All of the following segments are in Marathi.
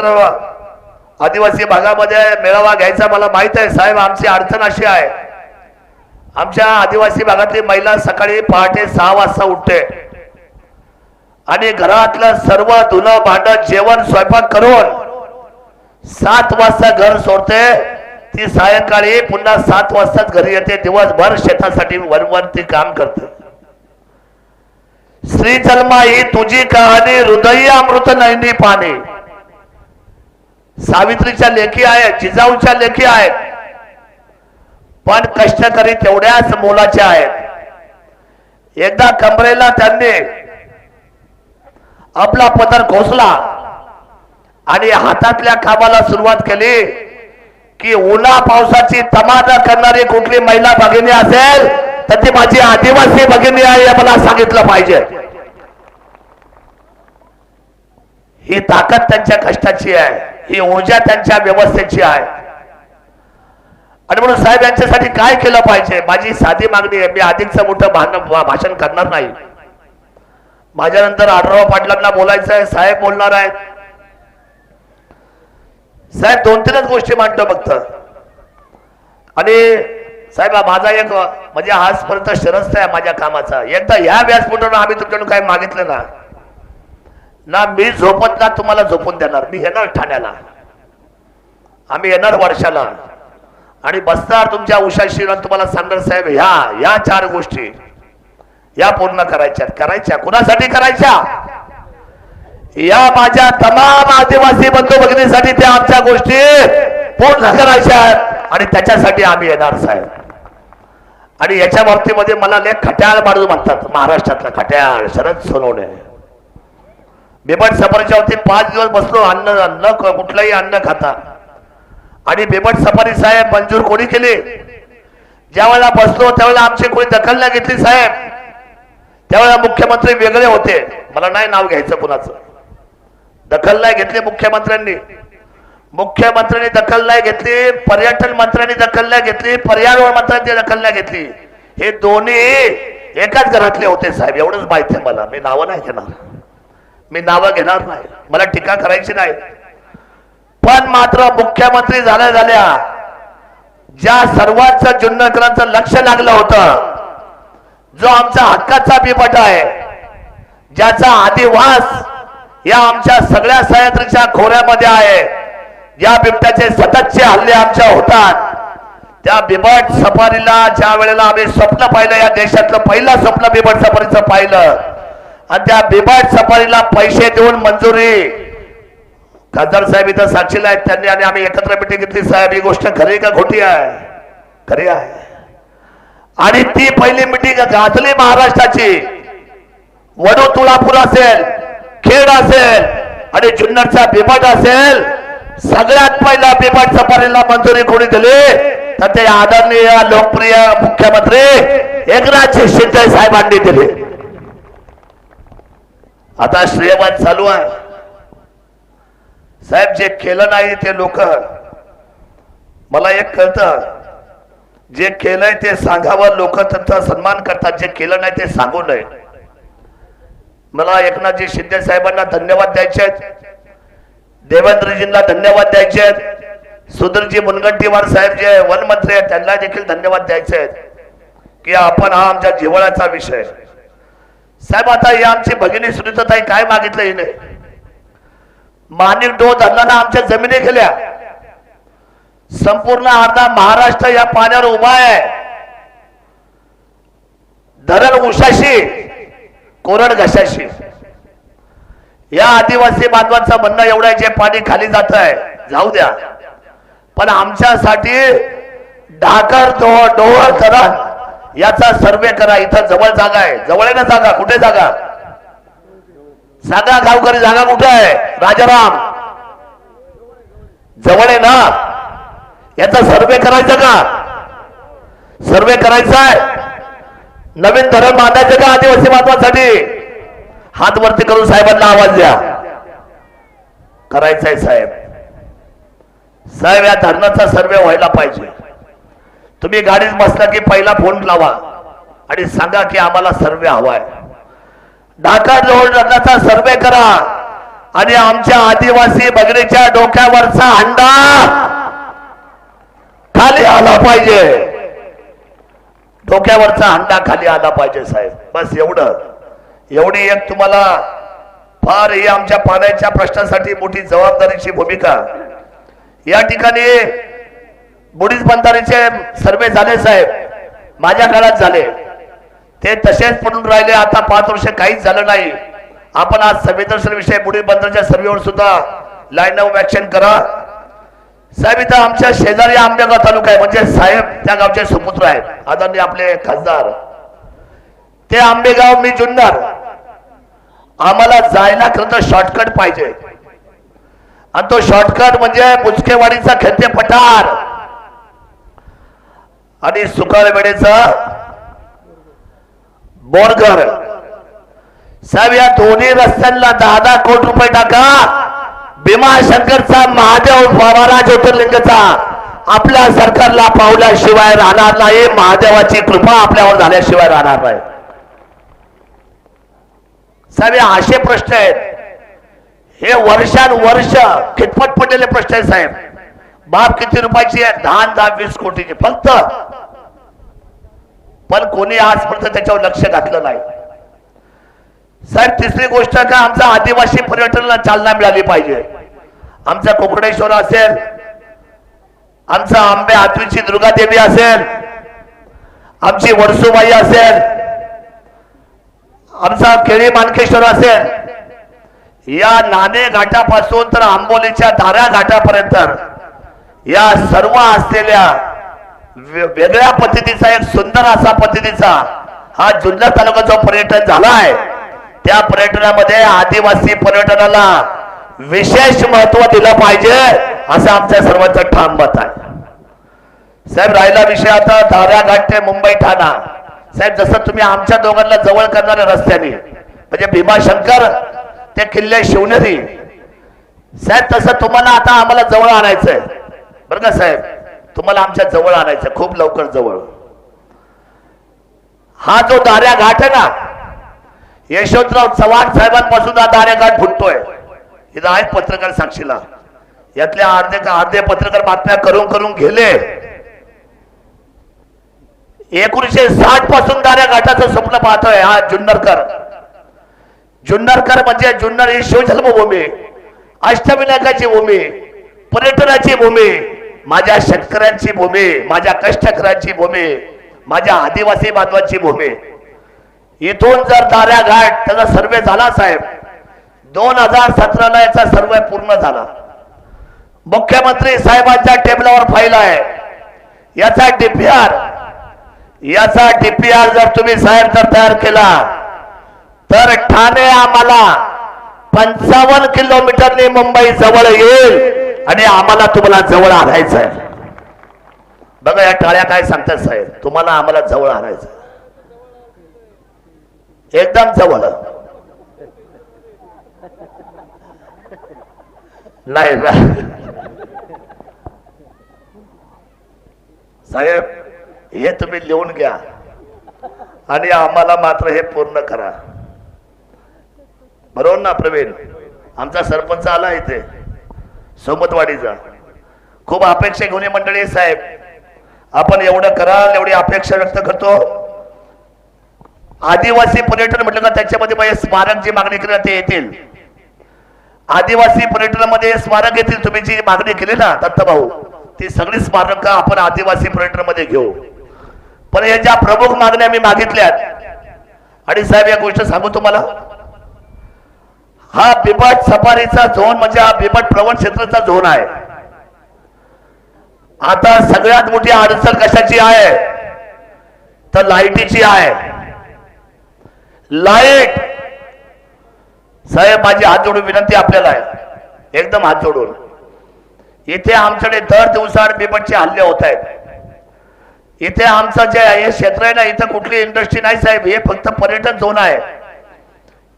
तर आदिवासी भागामध्ये मेळावा घ्यायचा मला माहीत आहे. साहेब आमची अडचण अशी आहे. आमच्या आदिवासी भागातली महिला सकाळी पहाटे सहा वाजता उठते. आणि घरातलं सर्व धुणं भांडं जेवण स्वयंपाक करून सात वाजता घर सोडते. ती सायंकाळी पुन्हा सात वाजताच घरी येते. दिवसभर शेतासाठी वनवन ती काम करते. श्री जन्मा ही तुझी कहाणी हृदय अमृत नैनी पाणी. सावित्रीच्या लेखी आहेत जिजाऊच्या लेखी आहेत पण कष्टकरी तेवढ्याच मोलाच्या आहेत. एकदा कमरेला त्यांनी आपला पदर खोसला आणि हातातल्या कामाला सुरुवात केली की उन्हा पावसाची तमाशा करणारी कुठली महिला भगिनी असेल तर ती माझी आदिवासी भगिनी आहे हे मला सांगितलं पाहिजे. ही ताकद त्यांच्या कष्टाची आहे. ही ऊर्जा त्यांच्या व्यवस्थेची आहे. आणि म्हणून साहेब यांच्यासाठी काय केलं पाहिजे? माझी साधी मागणी आहे मी अधिकचं मोठं भान- भा- भाषण करणार नाही. माझ्यानंतर आढळराव पाटलांना बोलायचं आहे साहेब बोलणार आहेत. साहेब दोन तीनच गोष्टी मांडतो फक्त. आणि साहेब माझा एक म्हणजे आजपर्यंत शरस्त आहे माझ्या कामाचा. एकदा ह्या व्यासपीठावर आम्ही तुमच्याकडून काही मागितलं ना ना मी झोपत ना तुम्हाला झोपून देणार. मी येणार ठाण्याला. आम्ही येणार वर्षाला. आणि बसणार तुमच्या उशाशी तुम्हाला सांगणार साहेब ह्या या चार गोष्टी या पूर्ण करायच्या करायच्या? कुणासाठी करायच्या? या माझ्या तमाम आदिवासी बंधू भगिनीसाठी त्या आमच्या गोष्टी पूर्ण करायच्या आणि त्याच्यासाठी आम्ही येणार साहेब. आणि याच्या बाबतीमध्ये मला लय खट्याळ मारू म्हणतात. महाराष्ट्रातला खट्याळ शरद सोनवणे. बेबट सफारीच्या पाच दिवस बसलो अन्न न कुठलंही अन्न खाता. आणि बेबट सफारी साहेब मंजूर कोणी केली? ज्या वेळेला बसलो त्यावेळेला आमची कोणी दखल नाही घेतली साहेब. त्यावेळेला मुख्यमंत्री वेगळे होते. मला नाही नाव घ्यायचं कुणाचं. दखल नाही घेतली मुख्यमंत्र्यांनी. मुख्यमंत्र्यांनी दखल नाही घेतली पर्यटन मंत्र्यांनी दखल नाही घेतली पर्यावरण मंत्र्यांनी दखल नाही घेतली. हे दोन्ही एकाच घरातले होते साहेब एवढंच माहिती आहे मला. मी नावं नाही घेणार. मी नावं घेणार नाही. मला टीका करायची नाही. पण मात्र मुख्यमंत्री झाल्या झाल्या ज्या सर्वांच जुन्नकरांचं लक्ष लागलं होतं जो आमचा हक्काचा बिपट आहे ज्याचा आदिवास या आमच्या सगळ्या सह्याद्रीच्या खोऱ्यामध्ये आहे या बिबट्याचे सततचे हल्ले आमच्या होतात. त्या बिबट सफारीला ज्या वेळेला आम्ही स्वप्न पाहिलं या देशातलं पहिलं स्वप्न बिबट सफारीचं पाहिलं आणि त्या बिबट सफारीला पैसे देऊन मंजुरी. खासदार साहेब इथं साक्षीला आहेत त्यांनी आणि आम्ही एकत्र मिटिंग घेतली. साहेब ही गोष्ट खरी का खोटी आहे? खरी आहे. आणि ती पहिली मिटिंग घातली महाराष्ट्राची. वडू तुळापूर असेल खेड असेल आणि जुन्नरचा बिबट असेल सगळ्यात पहिला बिबट सफारीला मंजुरी कोणी दिली? तर ते आदरणीय लोकप्रिय मुख्यमंत्री एकनाथ शिंदे साहेबांनी दिले. आता श्रेयवाद चालू आहे साहेब जे केलं नाही ते लोक मला एक कळतं जे केलंय ते सांगावं लोक त्यांचा सन्मान करतात. जे केलं नाही ते सांगू नये मला एकनाथजी शिंदे साहेबांना धन्यवाद द्यायचे आहेत. देवेंद्रजींना धन्यवाद द्यायचे आहेत. सुधीरजी मुनगंटीवार साहेब जे वनमंत्री आहेत त्यांना देखील धन्यवाद द्यायचे आहेत. की आपण हा आमच्या जिव्हाळ्याचा विषय साहेब आता ही आमची भगिनी सुनीताताई काय मागितलं हिने? मानिक डो धरणाला आमच्या जमिनी गेल्या. संपूर्ण अर्धा महाराष्ट्र या पाण्यावर उभा आहे. धरण उशाशी कोरड घशाशी. या आदिवासी बांधवांचं म्हणणं एवढं आहे जे पाणी खाली जात आहे. जाऊ द्या. पण आमच्यासाठी ढाकर डोळ डोहर धरण याचा सर्वे करा इथं जवळ जागा आहे. जवळ आहे ना जागा कुठे जागा? सांगा गावकरी जागा कुठे आहे? राजाराम. जवळ आहे ना. याचा सर्वे करायचा का? सर्वे करायचा आहे. नवीन धरण बांधायचं का आदिवासी बांधवासाठी? हात वरती करून साहेबांना आवाज द्या. करायचा आहे साहेब. साहेब या धरणाचा सर्वे व्हायला पाहिजे. तुम्ही गाडीत बसला की पहिला फोन लावा आणि सांगा की आम्हाला सर्वे हवाय. ढाका जवळ धरणाचा सर्वे करा आणि आमच्या आदिवासी बगरीच्या डोक्यावरचा हंडा खाली आला पाहिजे. डोक्यावरचा हंडा खाली आला पाहिजे साहेब. बस एवढं. एवढी एक तुम्हाला फार ही आमच्या पाण्याच्या प्रश्नासाठी मोठी जबाबदारीची भूमिका. या ठिकाणी बुडीज बंधारेचे सर्वे झाले साहेब. माझ्या काळात झाले. ते तसेच पडून राहिले. आता पाच वर्ष काहीच झालं नाही. आपण आज संवेदनशील विषय बुडीज बंधाऱ्याच्या सर्वेवर सुद्धा लाईन ऑफ ऍक्शन करा. साहेब इथं आमच्या शेजारी आंबेगाव तालुका आहे. म्हणजे साहेब त्या गावचे सुपुत्र आहेत. आदरणीय आपले खासदार. ते आंबेगाव मी जुन्नर. आम्हाला जायला खरं तर शॉर्टकट पाहिजे. आणि तो शॉर्टकट म्हणजे मुचकेवाडीचा खेळते पठार. आणि सुकाळ वेळेचा बोरघर. साहेब या दोन्ही रस्त्यांना दहा दहा कोटी रुपये टाका. भीमाशंकरचा महादेव पवारा ज्योतिर्लिंगचा. आपल्या सरकारला पावल्याशिवाय राहणार नाही. महादेवाची कृपा आपल्यावर झाल्याशिवाय राहणार नाही. साहेब हे असे प्रश्न आहेत. हे वर्षानुवर्ष खिटपट पडलेले प्रश्न आहेत साहेब? बाप किती रुपयाची आहे? दहा दहा वीस कोटीची. फक्त पण कोणी आजपर्यंत त्याच्यावर लक्ष घातलं नाही. साहेब तिसरी गोष्ट का आमचा आदिवासी पर्यटनाला चालना मिळाली पाहिजे. आमचा कोकणेश्वर असेल आमचा आंबे हातवीची दुर्गादेवी असेल आमची वर्सुबाई असेल आमचा केळी मानकेश्वर असेल या नाणे घाटापासून तर आंबोलीच्या धारा घाटापर्यंत या सर्व असलेल्या वेगळ्या पद्धतीचा एक सुंदर असा पद्धतीचा हा जुन्नर तालुका पर्यटन झाला आहे त्या पर्यटनामध्ये आदिवासी पर्यटनाला विशेष महत्त्व दिलं पाहिजे असं आमच्या सर्वांचं ठाम मत आहे. साहेब राहिला विषय आता धारा घाट ते मुंबई ठाणा. साहेब जसं तुम्ही आमच्या दोघांना जवळ करणाऱ्या रस्त्याने म्हणजे भीमाशंकर ते किल्ले शिवनेरी. साहेब तसं तुम्हाला आता आम्हाला जवळ आणायचंय. बरं का साहेब? तुम्हाला आमच्या जवळ आणायचं खूप लवकर जवळ. हा जो दाऱ्या घाट आहे ना यशवंतराव चव्हाण साहेबांपासून हा दाऱ्या घाट फुटतोय. इथं आहेत पत्रकार साक्षीला यातल्या अर्धे अर्धे पत्रकार बातम्या करून करून गेले. एकोणीशे साठपासून दाऱ्या घाटाचं स्वप्न पाहतोय हा जुन्नरकर. जुन्नरकर म्हणजे जुन्नर ही शिवजन्मभूमी अष्टविनायकाची भूमी पर्यटनाची भूमी माझ्या शेतकऱ्यांची भूमी माझ्या कष्टकऱ्यांची भूमी माझ्या आदिवासी बांधवांची भूमी. इथून जर दाऱ्या घाट त्याचा सर्वे झाला साहेब. दोन हजार सतराला याचा सर्वे पूर्ण झाला. मुख्यमंत्री साहेबांच्या टेबलावर फाईल आहे. याचा डीपीआर याचा डीपीआर जर तुम्ही साहेब जर तयार केला तर ठाणे आम्हाला पंचावन्न किलोमीटरने मुंबई जवळ येईल. आणि आम्हाला तुम्हाला जवळ आणायचं आहे. बघा या टाळ्या काय सांगतात साहेब? तुम्हाला आम्हाला जवळ आणायचं एकदम जवळ. नाही. साहेब हे तुम्ही लिहून घ्या. आणि आम्हाला मात्र हे पूर्ण करा. बरोबर ना प्रवीण? आमचा सरपंच आला इथे. सोमतवाडीचा खूप अपेक्षा घेऊन ये मंडळी साहेब. आपण एवढं कराल एवढी अपेक्षा व्यक्त करतो. आदिवासी पर्यटन म्हटलं का त्याच्यामध्ये स्मारक जी मागणी केली ते येतील. आदिवासी पर्यटनामध्ये स्मारक येतील तुम्ही जी मागणी केली ना दत्तभाऊ ती सगळी स्मारक आपण आदिवासी पर्यटनामध्ये घेऊ. पण या ज्या प्रमुख मागण्या मी मागितल्यात आणि साहेब या गोष्ट सांगू तुम्हाला? हा बिबट सफारीचा झोन म्हणजे हा बिबट प्रवण क्षेत्राचा झोन आहे. आता सगळ्यात मोठी अडचण कशाची आहे? तर लाईटीची आहे. लाइट! साहेब माझी हात जोडून विनंती आपल्याला आहे. एकदम हात जोडून. इथे आमच्याकडे दर दिवसाआड बिबटचे हल्ले होत आहेत. इथे आमचं जे हे क्षेत्र आहे ना इथं कुठली इंडस्ट्री नाही साहेब हे फक्त पर्यटन झोन आहे.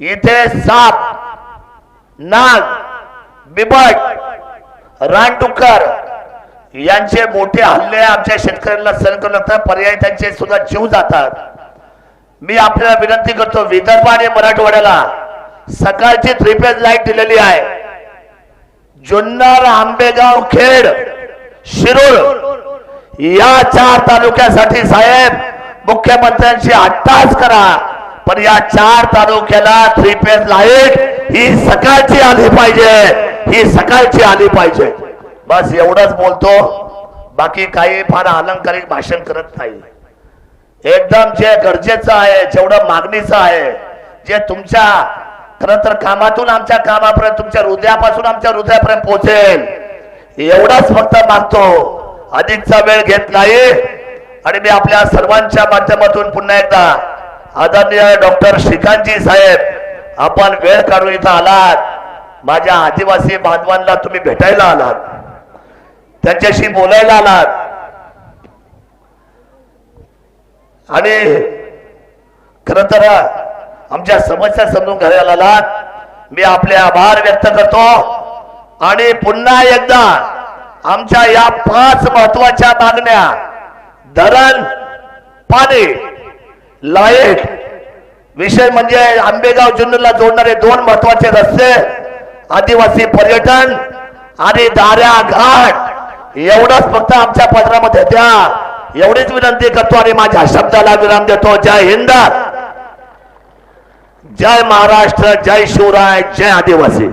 इथे साप नाग बिबट रानडुक्कर यांचे मोठे हल्ले आमच्या शेतकऱ्यांना सहन करू लागतात पर्याय त्यांचे सुद्धा जीव जातात. मी आपल्याला विनंती करतो विदर्भ आणि मराठवाड्याला सकाळची थ्री फेज लाइट दिलेली आहे. जुन्नर आंबेगाव खेड शिरूर या चार तालुक्यासाठी साहेब मुख्यमंत्र्यांशी अट्टाच करा. पण या चार तालुक्याला थ्री फेज लाइट ही सकाळची आली पाहिजे. ही सकाळची आली पाहिजे. बस एवढंच बोलतो. बाकी काही फार अलंकारिक भाषण करत नाही. एकदम जे गरजेचं आहे जेवढं मागणीचं आहे जे तुमच्या खर तर कामातून आमच्या कामापर्यंत तुमच्या हृदयापासून आमच्या हृदयापर्यंत पोहोचेल. एवढाच फक्त मागतो. अधिकचा वेळ घेत नाही. आणि मी आपल्या सर्वांच्या माध्यमातून पुन्हा एकदा आदरणीय डॉक्टर श्रीकांतजी साहेब आपण वेळ काढून इथं आलात. माझ्या आदिवासी बांधवांना तुम्ही भेटायला आलात. त्यांच्याशी बोलायला आलात. आणि खर तर आमच्या समस्या समजून घ्यायला आलात. मी आपले आभार व्यक्त करतो. आणि पुन्हा एकदा आमच्या या पाच महत्त्वाच्या मागण्या धरण पाणी लाइट विषय म्हणजे आंबेगाव जुन्नरला जोडणारे दोन महत्त्वाचे रस्ते आदिवासी पर्यटन आणि दाऱ्या घाट. एवढंच फक्त आमच्या पत्रामध्ये द्या. एवढीच विनंती करतो आणि माझ्या शब्दाला विराम देतो. जय हिंद. जय महाराष्ट्र जय शिवराय जय आदिवासी.